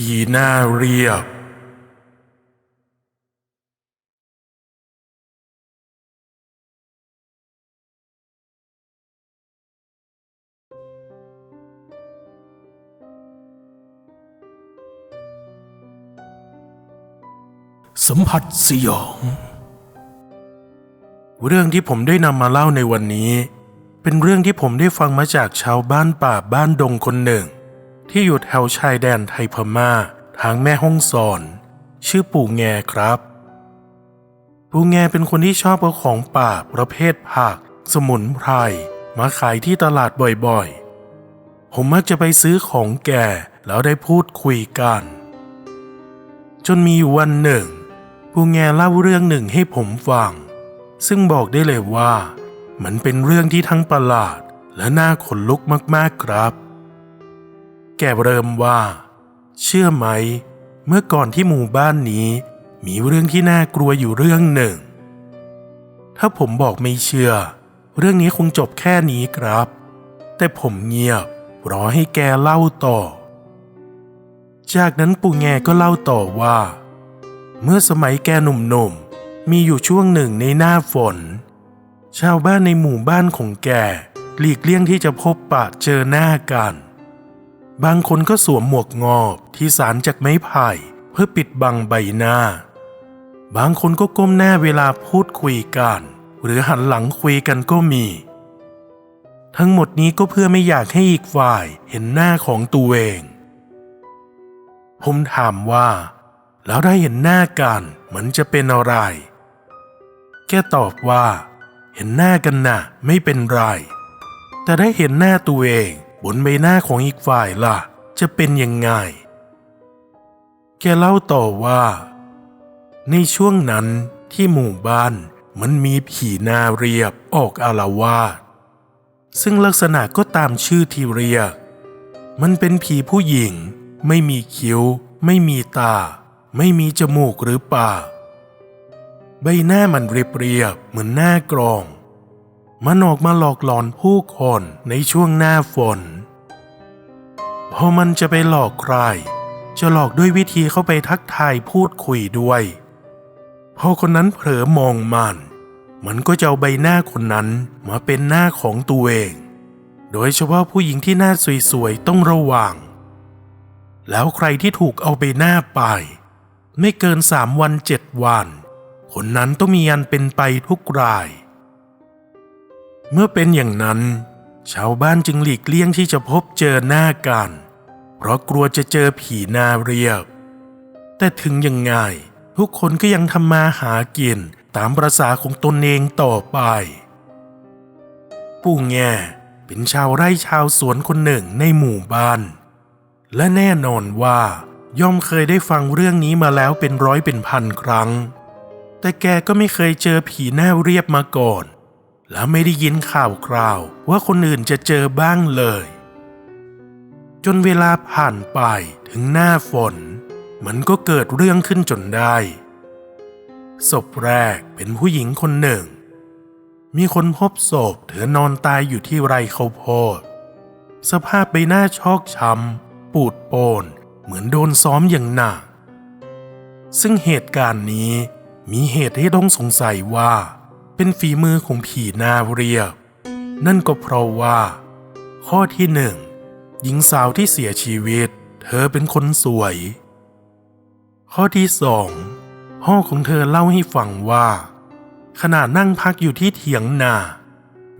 ผีหน้าเรียบสัมผัสสยอง เรื่องที่ผมได้นำมาเล่าในวันนี้ เป็นเรื่องที่ผมได้ฟังมาจากชาวบ้านป่าบ้านดงคนหนึ่ง ที่อยู่แถวชายแดนไทยพม่า ทางแม่ห้องสอน ชื่อปู่แงครับ ปู่แงเป็นคนที่ชอบเอาของป่าประเภทผัก สมุนไพรมาขายที่ตลาดบ่อยๆ ผมมักจะไปซื้อของแก่แล้วได้พูดคุยกัน จนมีอยู่วันหนึ่ง ปู่แงเล่าเรื่องหนึ่งให้ผมฟัง ซึ่งบอกได้เลยว่า มันเป็นเรื่องที่ทั้งประหลาดและน่าขนลุกมากๆครับ แกเริ่มว่า เชื่อไหม เมื่อก่อนที่หมู่บ้านนี้ มีเรื่องที่น่ากลัวอยู่เรื่องหนึ่ง ถ้าผมบอกไม่เชื่อ เรื่องนี้คงจบแค่นี้ครับ แต่ผมเงียบรอให้แกเล่าต่อ จากนั้นปู่แงก็เล่าต่อว่า เมื่อสมัยแกหนุ่มๆ มีอยู่ช่วงหนึ่งในหน้าฝน ชาวบ้านในหมู่บ้านของแกหลีกเลี่ยงที่จะพบปะเจอหน้ากัน บางคนก็สวมหมวกงอบที่สารจากไม้ไผ่เพื่อปิดบังใบหน้า บางคนก็ก้มหน้าเวลาพูดคุยกัน หรือหันหลังคุยกันก็มี ทั้งหมดนี้ก็เพื่อไม่อยากให้อีกฝ่ายเห็นหน้าของตัวเอง ผมถามว่า แล้วได้เห็นหน้ากันมันจะเป็นอะไร แกตอบว่า เห็นหน้ากันน่ะไม่เป็นไร แต่ได้เห็นหน้าตัวเอง บนใบหน้าของอีกฝ่ายล่ะ จะเป็นยังไง แกเล่าต่อว่า ในช่วงนั้นที่หมู่บ้านมันมีผีนาเรียบออกอารวาสซึ่งลักษณะก็ตามชื่อที่เรียก มันเป็นผีผู้หญิง ไม่มีคิ้ว ไม่มีตา ไม่มีจมูกหรือปาก ใบหน้ามันเรียบๆเหมือนหน้ากรอง มันออกมาหลอกหลอนผู้คนในช่วงหน้าฝน พอมันจะไปหลอกใคร จะหลอกด้วยวิธีเข้าไปทักทายพูดคุยด้วย พอคนนั้นเผลอมองมัน มันก็จะเอาใบหน้าคนนั้นมาเป็นหน้าของตัวเอง โดยเฉพาะผู้หญิงที่หน้าสวยๆต้องระวัง แล้วใครที่ถูกเอาไปหน้าไป ไม่เกินสามวันเจ็ดวัน คนนั้นต้องมีอันเป็นไปทุกราย เมื่อเป็นอย่างนั้น ชาวบ้านจึงหลีกเลี่ยงที่จะพบเจอหน้ากัน เพราะกลัวจะเจอผีหนาเรียบ แต่ถึงยังไงทุกคนก็ยังทำมาหากินตามประษาของตนเองต่อไป ปู่แง่เป็นชาวไร่ชาวสวนคนหนึ่งในหมู่บ้าน และแน่นอนว่าย่อมเคยได้ฟังเรื่องนี้มาแล้วเป็นร้อยเป็นพันครั้ง แต่แกก็ไม่เคยเจอผีหน้าเรียบมาก่อน และไม่ได้ยินข่าวคราวว่าคนอื่นจะเจอบ้างเลย จนเวลาผ่านไปถึงหน้าฝน มันก็เกิดเรื่องขึ้นจนได้ศพแรกเป็นผู้หญิงคนหนึ่ง มีคนพบศพเธอนอนตายอยู่ที่ไรข้าวโพด สภาพใบหน้าชอกช้ำปูดโปนเหมือนโดนซ้อมอย่างหนัก ซึ่งเหตุการณ์นี้มีเหตุให้ต้องสงสัยว่า เป็นฝีมือของผีนาเรียบ นั่นก็เพราะว่า ข้อที่หนึ่งหญิงสาวที่เสียชีวิต เธอเป็นคนสวย ข้อที่สองพ่อของเธอเล่าให้ฟังว่า ขณะนั่งพักอยู่ที่เถียงนา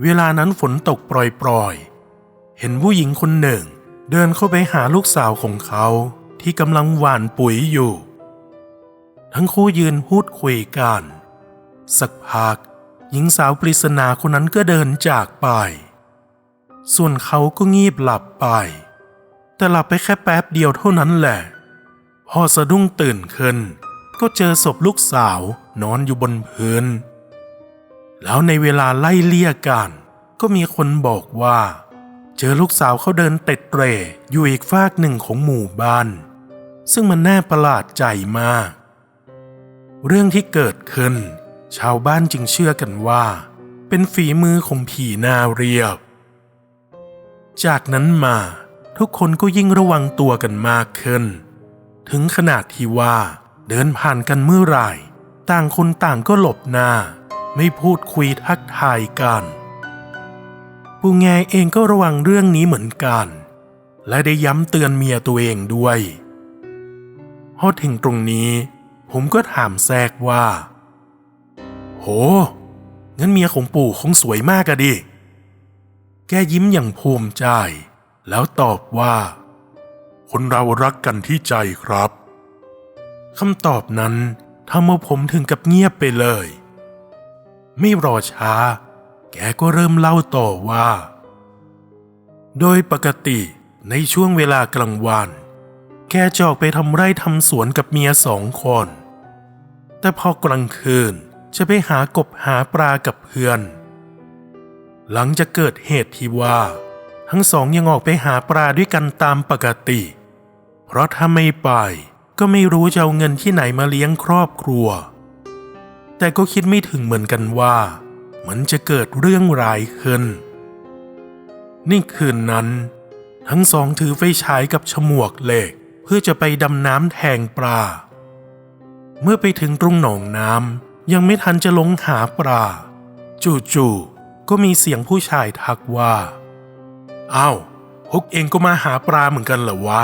เวลานั้นฝนตกปล่อยๆ เห็นผู้หญิงคนหนึ่ง เดินเข้าไปหาลูกสาวของเขาที่กำลังหว่านปุ๋ยอยู่ ทั้งคู่ยืนพูดคุยกัน สักพัก หญิงสาวปริศนาคนนั้นก็เดินจากไป ส่วนเขาก็งีบหลับไป แต่หลับไปแค่แป๊บเดียวเท่านั้นแหละ พอสะดุ้งตื่นขึ้น ก็เจอศพลูกสาวนอนอยู่บนพื้น แล้วในเวลาไล่เลี่ยกันก็มีคนบอกว่า เจอลูกสาวเขาเดินเต็ดเตร่อยู่อีกฟากหนึ่งของหมู่บ้าน ซึ่งมันน่าประหลาดใจมาก เรื่องที่เกิดขึ้น ชาวบ้านจึงเชื่อกันว่า เป็นฝีมือของผีนาเรียบ จากนั้นมาทุกคนก็ยิ่งระวังตัวกันมากขึ้น ถึงขนาดที่ว่าเดินผ่านกันเมื่อไหร่ ต่างคนต่างก็หลบหน้า ไม่พูดคุยทักทายกันปูแงเองก็ระวังเรื่องนี้เหมือนกัน และได้ย้ำเตือนเมียตัวเองด้วยพอถึงตรงนี้ ผมก็ถามแทรกว่า โห งั้นเมียของปู่คงสวยมากอะดิ แกยิ้มอย่างภูมิใจ แล้วตอบว่า คนเรารักกันที่ใจครับคำตอบนั้นทำเอาผมถึงกับเงียบไปเลย ไม่รอช้า แกก็เริ่มเล่าต่อว่า โดยปกติในช่วงเวลากลางวัน แกจออกไปทำไร่ทำสวนกับเมียสองคน แต่พอกลางคืน จะไปหากบหาปลากับเพื่อน หลังจากเกิดเหตุที่ว่า ทั้งสองยังออกไปหาปลาด้วยกันตามปกติ เพราะถ้าไม่ไปก็ไม่รู้จะเอาเงินที่ไหนมาเลี้ยงครอบครัว แต่ก็คิดไม่ถึงเหมือนกันว่ามันจะเกิดเรื่องร้ายขึ้น นี่คืนนั้น ทั้งสองถือไฟฉายกับฉมวกเหล็กเพื่อจะไปดำน้ำแทงปลา เมื่อไปถึงตรงหนองน้ำ ยังไม่ทันจะลงหาปลา จู่ๆก็มีเสียงผู้ชายทักว่าอ้าวพวกเองก็มาหาปลาเหมือนกันเหรอวะ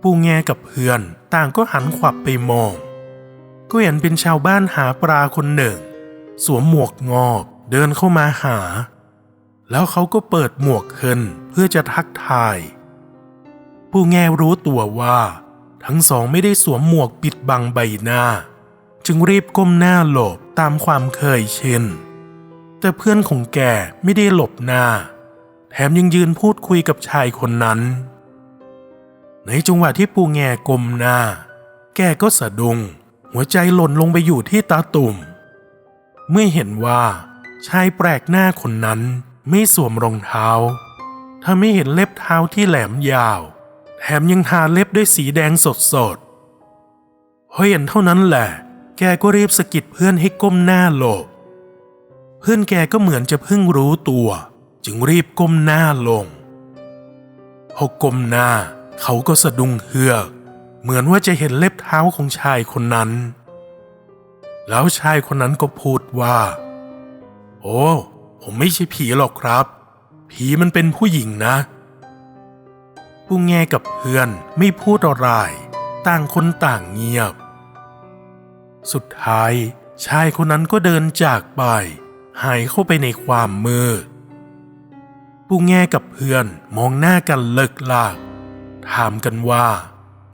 ปูแงกับเพื่อนต่างก็หันขวับไปมอง ก็เห็นเป็นชาวบ้านหาปลาคนหนึ่ง สวมหมวกงอบเดินเข้ามาหา แล้วเขาก็เปิดหมวกขึ้นเพื่อจะทักทาย ปูแงรู้ตัวว่า ทั้งสองไม่ได้สวมหมวกปิดบังใบหน้า จึงรีบก้มหน้าหลบตามความเคยชิน แต่เพื่อนของแกไม่ได้หลบหน้า แถมยังยืนพูดคุยกับชายคนนั้น ในจังหวะที่ปูแงกลมหน้า แกก็สะดุง้งหัวใจหล่นลงไปอยู่ที่ตาตุ่ม เมื่อเห็นว่าชายแปลกหน้าคนนั้นไม่สวมรองเท้าถ้าไม่เห็นเล็บเท้าที่แหลมยาว แถมยังทาเล็บด้วยสีแดงสดๆพอเห็นเท่านั้นแหละ แกก็รีบสะกิดเพื่อนให้ก้มหน้าหลบ เพื่อนแกก็เหมือนจะเพิ่งรู้ตัว จึงรีบก้มหน้าลงพอก้มหน้าเขาก็สะดุ้งเฮือก เหมือนว่าจะเห็นเล็บเท้าของชายคนนั้น แล้วชายคนนั้นก็พูดว่า โอ้ผมไม่ใช่ผีหรอกครับ ผีมันเป็นผู้หญิงนะปูแงกับเพื่อนไม่พูดอะไร ต่างคนต่างเงียบ สุดท้าย ชายคนนั้นก็เดินจากไป หายเข้าไปในความมืดปูแง่กับเพื่อนมองหน้ากันเลิกลาก ถามกันว่า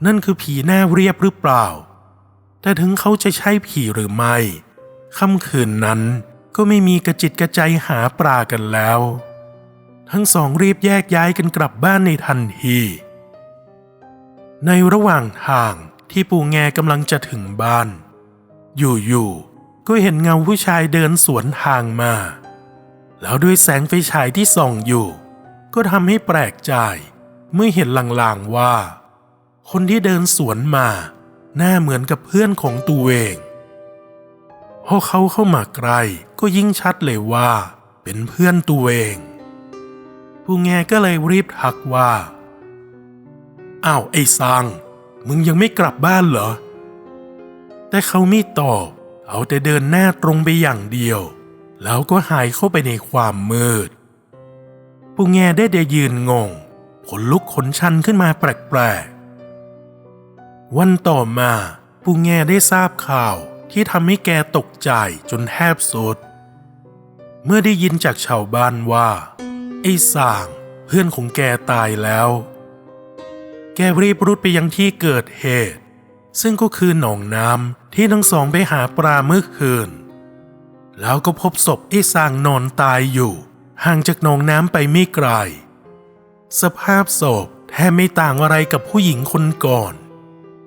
นั่นคือผีหน้าเรียบหรือเปล่า แต่ถึงเขาจะใช่ผีหรือไม่ค่ำคืนนั้นก็ไม่มีกระจิตกระใจหาปลากันแล้ว ทั้งสองรีบแยกย้ายกันกลับบ้านในทันที ในระหว่างทางที่ปูแงกำลังจะถึงบ้าน อยู่ๆก็เห็นเงาผู้ชายเดินสวนทางมา แล้วด้วยแสงไฟฉายที่ส่องอยู่ ก็ทำให้แปลกใจเมื่อเห็นลางๆว่า คนที่เดินสวนมาหน้าเหมือนกับเพื่อนของตัวเองพอเขาเข้ามาใกล้ก็ยิ่งชัดเลยว่า เป็นเพื่อนตัวเอง ผู้แงก็เลยรีบทักว่า อ้าวไอ้ซัง มึงยังไม่กลับบ้านเหรอ แต่เขาไม่ตอบ เอาแต่เดินหน้าตรงไปอย่างเดียว แล้วก็หายเข้าไปในความมืดปูแงได้เดยืนงง ขนลุกขนชันขึ้นมาแปลกๆ วันต่อมาปูแงได้ทราบข่าวที่ทำให้แกตกใจจนแทบสุด เมื่อได้ยินจากชาวบ้านว่า ไอ้สางเพื่อนของแกตายแล้ว แกรีบรุดไปยังที่เกิดเหตุ ซึ่งก็คือหนองน้ำที่ทั้งสองไปหาปลาเมื่อคืน แล้วก็พบศพไอ้สางนอนตายอยู่ ห่างจากหนองน้ำไปไม่ไกล สภาพศพแทบไม่ต่างอะไรกับผู้หญิงคนก่อน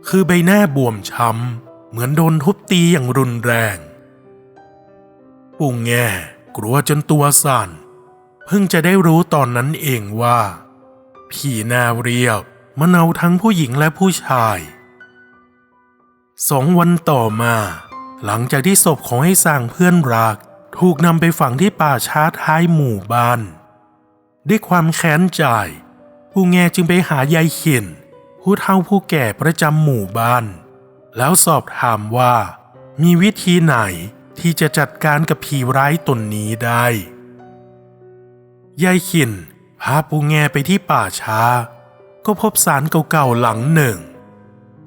คือใบหน้าบวมช้ำเหมือนโดนทุบตีอย่างรุนแรงปู่แง่กลัวจนตัวสั่น เพิ่งจะได้รู้ตอนนั้นเองว่า ผีนาเรียบมันเอาทั้งผู้หญิงและผู้ชาย สองวันต่อมา หลังจากที่ศพของให้สางเพื่อนรัก ถูกนำไปฝังที่ป่าช้าท้ายหมู่บ้าน ด้วยความแค้นใจผู้แง่จึงไปหายายเขียนผู้ผู้เฒ่าผู้แก่ประจำหมู่บ้าน แล้วสอบถามว่า มีวิธีไหนที่จะจัดการกับผีร้ายตนนี้ได้ ยายขินพาปูแงไปที่ป่าช้า ก็พบสารเก่าๆหลังหนึ่ง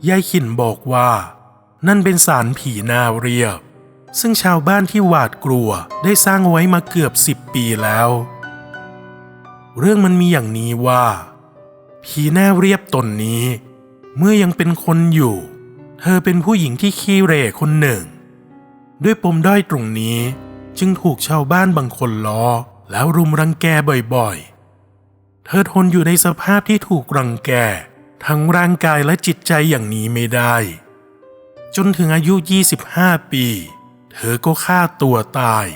ยายขินบอกว่า นั่นเป็นสารผีนาเรียบ ซึ่งชาวบ้านที่หวาดกลัวได้สร้างไว้มาเกือบสิบปีแล้ว เรื่องมันมีอย่างนี้ว่า ผีนาเรียบตนนี้ เมื่อยังเป็นคนอยู่ เธอเป็นผู้หญิงที่ขี้เร่คนหนึ่ง ด้วยปมด้อยตรงนี้จึงถูกชาวบ้านบางคนล้อ แล้วรุมรังแกบ่อยๆ เธอทนอยู่ในสภาพที่ถูกรังแก ทั้งร่างกายและจิตใจอย่างนี้ไม่ได้ จนถึงอายุ 25 ปี เธอก็ฆ่าตัวตาย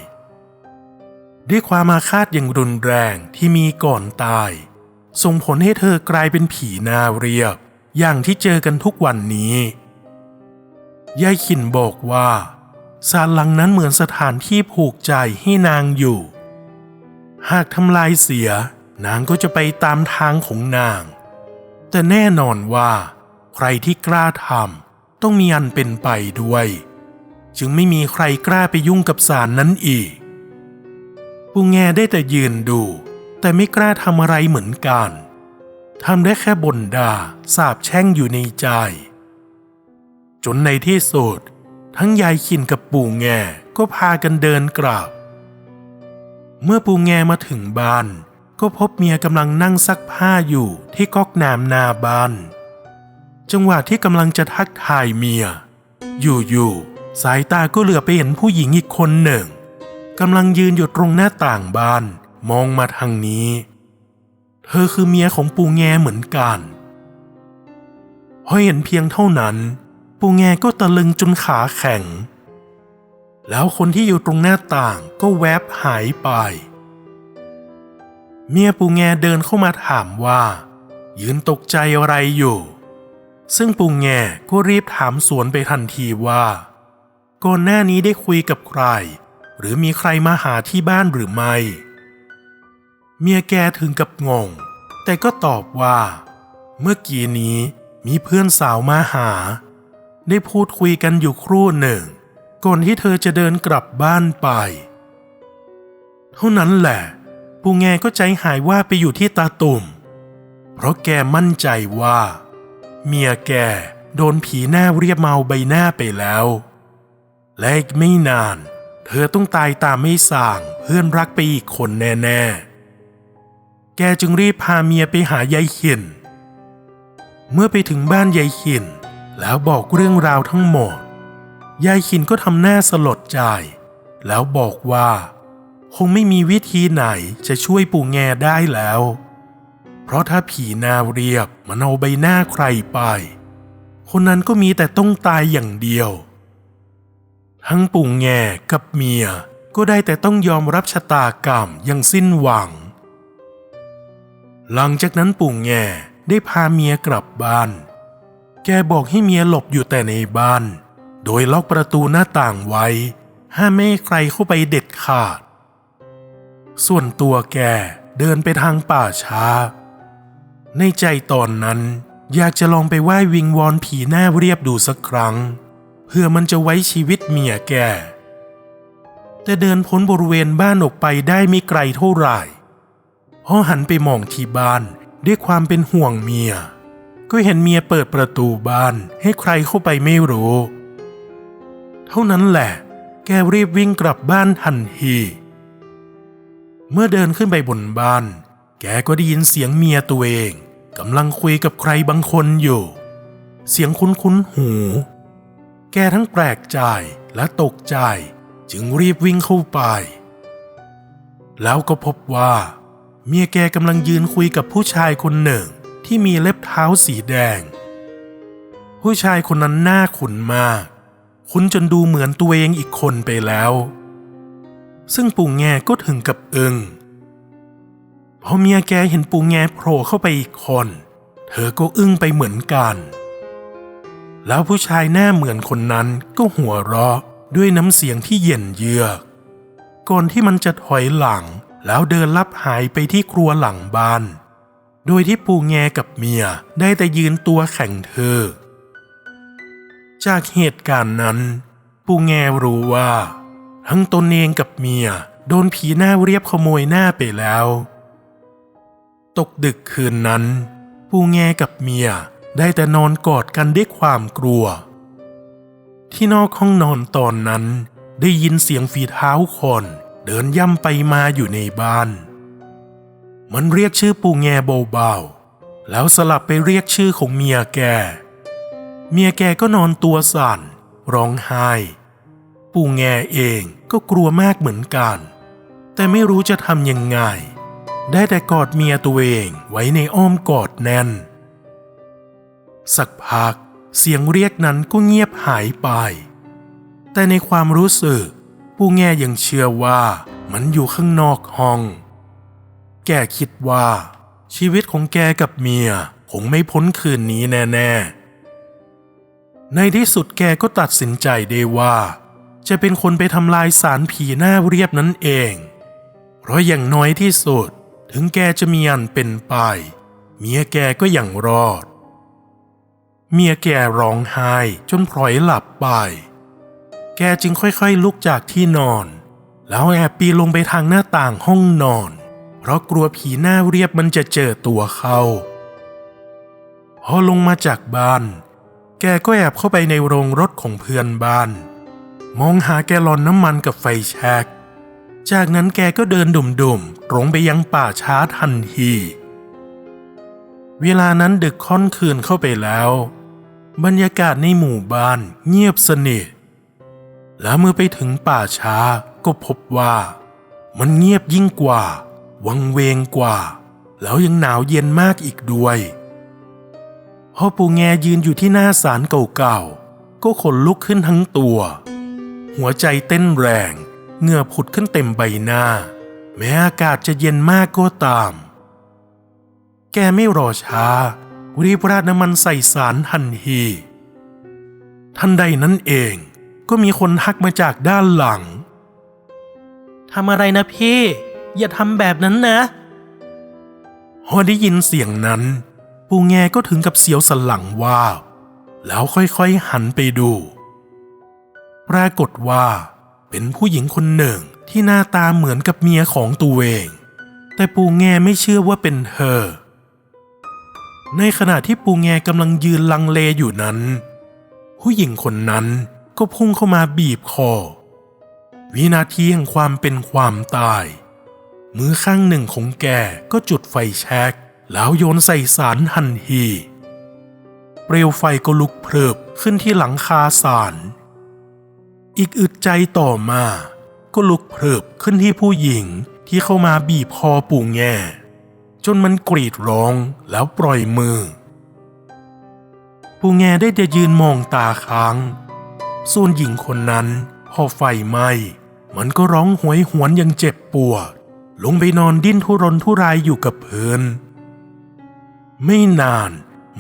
ด้วยความอาฆาตอย่างรุนแรงที่มีก่อนตาย ส่งผลให้เธอกลายเป็นผีนาเรียบ อย่างที่เจอกันทุกวันนี้ยายขินบอกว่าศาลหลังนั้นเหมือนสถานที่ผูกใจให้นางอยู่ หากทำลายเสีย นางก็จะไปตามทางของนาง แต่แน่นอนว่า ใครที่กล้าทำ ต้องมีอันเป็นไปด้วย จึงไม่มีใครกล้าไปยุ่งกับสารนั้นอีก ปูแงได้แต่ยืนดู แต่ไม่กล้าทำอะไรเหมือนกันทำได้แค่บ่นด่าสาบแช่งอยู่ในใจ จนในที่สุดทั้งยายขินกับปู่แงก็พากันเดินกลับ เมื่อปู่แงมาถึงบ้าน ก็พบเมียกำลังนั่งซักผ้าอยู่ที่ก๊อกน้ำนาบ้าน จังหวะที่กำลังจะทักทายเมีย อยู่ๆสายตาก็เหลือไปเห็นผู้หญิงอีกคนหนึ่งกำลังยืนอยู่ตรงหน้าต่างบ้านมองมาทางนี้ เธอคือเมียของปู่แงเหมือนกันพอเห็นเพียงเท่านั้น ปู่แงก็ตะลึงจนขาแข็ง แล้วคนที่อยู่ตรงหน้าต่างก็แวบหายไป เมียปู่แงเดินเข้ามาถามว่า ยืนตกใจอะไรอยู่ ซึ่งปู่แงก็รีบถามสวนไปทันทีว่า ก่อนหน้านี้ได้คุยกับใคร หรือมีใครมาหาที่บ้านหรือไม่ เมียแกถึงกับงง แต่ก็ตอบว่า เมื่อกี้นี้มีเพื่อนสาวมาหา ได้พูดคุยกันอยู่ครู่หนึ่ง ก่อนที่เธอจะเดินกลับบ้านไป เท่านั้นแหละ ปูแงก็ใจหายว่าไปอยู่ที่ตาตุ่ม เพราะแกมั่นใจว่า เมียแกโดนผีหน้าเรียบเมาใบหน้าไปแล้ว และอีกไม่นาน เธอต้องตายตามไม่สั่งเพื่อนรักไปอีกคนแน่ๆ แกจึงรีบพาเมียไปหายายขิน เมื่อไปถึงบ้านยายขิน แล้วบอกเรื่องราวทั้งหมด ยายขินก็ทำหน้าสลดใจ แล้วบอกว่า คงไม่มีวิธีไหนจะช่วยปู่แงได้แล้ว เพราะถ้าผีนาเรียบมันเอาใบหน้าใครไป คนนั้นก็มีแต่ต้องตายอย่างเดียว ทั้งปู่แงกับเมียก็ได้แต่ต้องยอมรับชะตากรรมอย่างสิ้นหวัง หลังจากนั้นปู่แงได้พาเมียกลับบ้าน แกบอกให้เมียหลบอยู่แต่ในบ้าน โดยล็อกประตูหน้าต่างไว้ ห้ามไม่ใครเข้าไปเด็ดขาด ส่วนตัวแกเดินไปทางป่าช้า ในใจตอนนั้น อยากจะลองไปไหว้วิงวอนผีหน้าเรียบดูสักครั้ง เพื่อมันจะไว้ชีวิตเมียแกแต่เดินพ้นบริเวณบ้านออกไปได้ไม่ไกลเท่าไหร่พอหันไปมองที่บ้านด้วยความเป็นห่วงเมีย ก็เห็นเมียเปิดประตูบ้านให้ใครเข้าไปไม่รู้ เท่านั้นแหละ แกรีบวิ่งกลับบ้านทันที เมื่อเดินขึ้นไปบนบ้าน แกก็ได้ยินเสียงเมียตัวเองกำลังคุยกับใครบางคนอยู่ เสียงคุ้นๆหู แกทั้งแปลกใจและตกใจจึงรีบวิ่งเข้าไป แล้วก็พบว่า เมียแกกำลังยืนคุยกับผู้ชายคนหนึ่งที่มีเล็บเท้าสีแดง ผู้ชายคนนั้นหน้าขุนมาก คุ้นจนดูเหมือนตัวเองอีกคนไปแล้ว ซึ่งปู่แงก็ถึงกับอึง้ง พอเมียแกเห็นปูแงโผล่เข้าไปอีกคน เธอก็อึ้งไปเหมือนกัน แล้วผู้ชายหน้าเหมือนคนนั้นก็หัวเราะด้วยน้ำเสียงที่เย็นเยือกก่อนที่มันจะถอยหลังแล้วเดินลับหายไปที่ครัวหลังบ้าน โดยที่ปูแงกับเมียได้แต่ยืนตัวแข็งเธอ จากเหตุการณ์นั้น ปูแงรู้ว่า ทั้งตนเองกับเมีย โดนผีหน้าเรียบขโมยหน้าไปแล้ว ตกดึกคืนนั้นปูแงกับเมียได้แต่นอนกอดกันด้วยความกลัว ที่นอกห้องนอนตอนนั้น ได้ยินเสียงฝีเท้าคนเดินย่ำไปมาอยู่ในบ้าน มันเรียกชื่อปูแงเบาๆแล้วสลับไปเรียกชื่อของเมียแก เมียแกก็นอนตัวสั่น ร้องไห้ ปูแงเองก็กลัวมากเหมือนกัน แต่ไม่รู้จะทำยังไง ได้แต่กอดเมียตัวเองไว้ในอ้อมกอดแน่น สักพักเสียงเรียกนั้นก็เงียบหายไป แต่ในความรู้สึกปูแง่ยังเชื่อว่ามันอยู่ข้างนอกห้อง แกคิดว่า ชีวิตของแกกับเมียคงไม่พ้นคืนนี้แน่ๆ ในที่สุดแกก็ตัดสินใจได้ว่า จะเป็นคนไปทำลายสารผีหน้าเรียบนั้นเอง เพราะอย่างน้อยที่สุด ถึงแกจะมีอันเป็นไป เมียแกก็ยังรอด เมียแกร้องไห้จนพลอยหลับไป แกจึงค่อยๆลุกจากที่นอน แล้วแอบปีลงไปทางหน้าต่างห้องนอน เพราะกลัวผีหน้าเรียบมันจะเจอตัวเขาพอลงมาจากบ้าน แกก็แอบเข้าไปในโรงรถของเพื่อนบ้าน มองหาแกลลอนน้ำมันกับไฟแช็ก จากนั้นแกก็เดินดุ่มๆ ตรงไปยังป่าช้าทันที เวลานั้นดึกค่อนคืนเข้าไปแล้ว บรรยากาศในหมู่บ้านเงียบสนิท แล้วเมื่อไปถึงป่าช้าก็พบว่า มันเงียบยิ่งกว่า วังเวงกว่า แล้วยังหนาวเย็นมากอีกด้วยพอปู่แงยืนอยู่ที่หน้าศาลเก่าๆ ก็ขนลุกขึ้นทั้งตัว หัวใจเต้นแรง เหงื่อผุดขึ้นเต็มใบหน้า แม้อากาศจะเย็นมากก็ตาม แกไม่รอช้า รีบราดน้ำมันใส่สารทันที ทันใดนั้นเองก็มีคนทักมาจากด้านหลัง ทำอะไรนะพี่ อย่าทำแบบนั้นนะพอได้ยินเสียงนั้น ปูแงก็ถึงกับเสียวสันหลังว่าบแล้วค่อยๆหันไปดู ปรากฏว่า เป็นผู้หญิงคนหนึ่งที่หน้าตาเหมือนกับเมียของตัวเอง แต่ปูแงไม่เชื่อว่าเป็นเธอ ในขณะที่ปูแงกำลังยืนลังเลอยู่นั้น ผู้หญิงคนนั้นก็พุ่งเข้ามาบีบคอ วินาทีแห่งความเป็นความตาย มือข้างหนึ่งของแกก็จุดไฟแช็กแล้วโยนใส่สารทันที เปลวไฟก็ลุกเพลิบขึ้นที่หลังคาสาร อีกอึดใจต่อมา ก็ลุกเพลิบขึ้นที่ผู้หญิงที่เข้ามาบีบคอปู่แง่จนมันกรีดร้องแล้วปล่อยมือ ปู่แง่ได้แต่ยืนมองตาค้าง ส่วนหญิงคนนั้นพอไฟไหม้มันก็ร้องหวยหวนอยังเจ็บปวด ลงไปนอนดิ้นทุรนทุรายอยู่กับพื้น ไม่นาน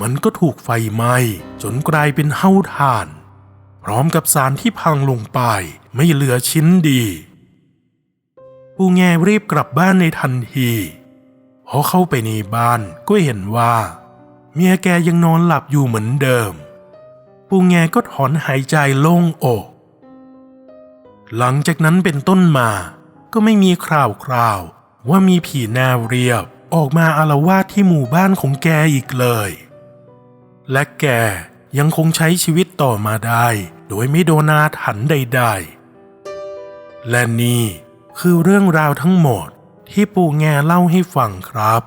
มันก็ถูกไฟไหม้จนกลายเป็นเห้าถ่าน พร้อมกับสารที่พังลงไปไม่เหลือชิ้นดีปูแงรีบกลับบ้านในทันทีพอเข้าไปในบ้านก็เห็นว่า เมียแกยังนอนหลับอยู่เหมือนเดิม ปูแงก็ถอนหายใจโล่งอก หลังจากนั้นเป็นต้นมาก็ไม่มีข่าวคราวว่ามีผีหน้าเรียบออกมาอารวาสที่หมู่บ้านของแกอีกเลย และแก ยังคงใช้ชีวิตต่อมาได้ โดยไม่โดนอาถรรพ์ใด ๆ และนี่คือเรื่องราวทั้งหมดที่ปู่แงเล่าให้ฟังครับ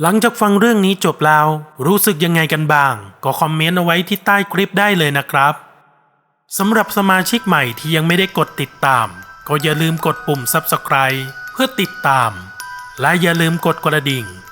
หลังจากฟังเรื่องนี้จบแล้ว รู้สึกยังไงกันบ้าง ก็คอมเมนต์เอาไว้ที่ใต้คลิปได้เลยนะครับสำหรับสมาชิกใหม่ที่ยังไม่ได้กดติดตาม ก็อย่าลืมกดปุ่ม Subscribe เพื่อติดตาม และอย่าลืมกดกระดิ่ง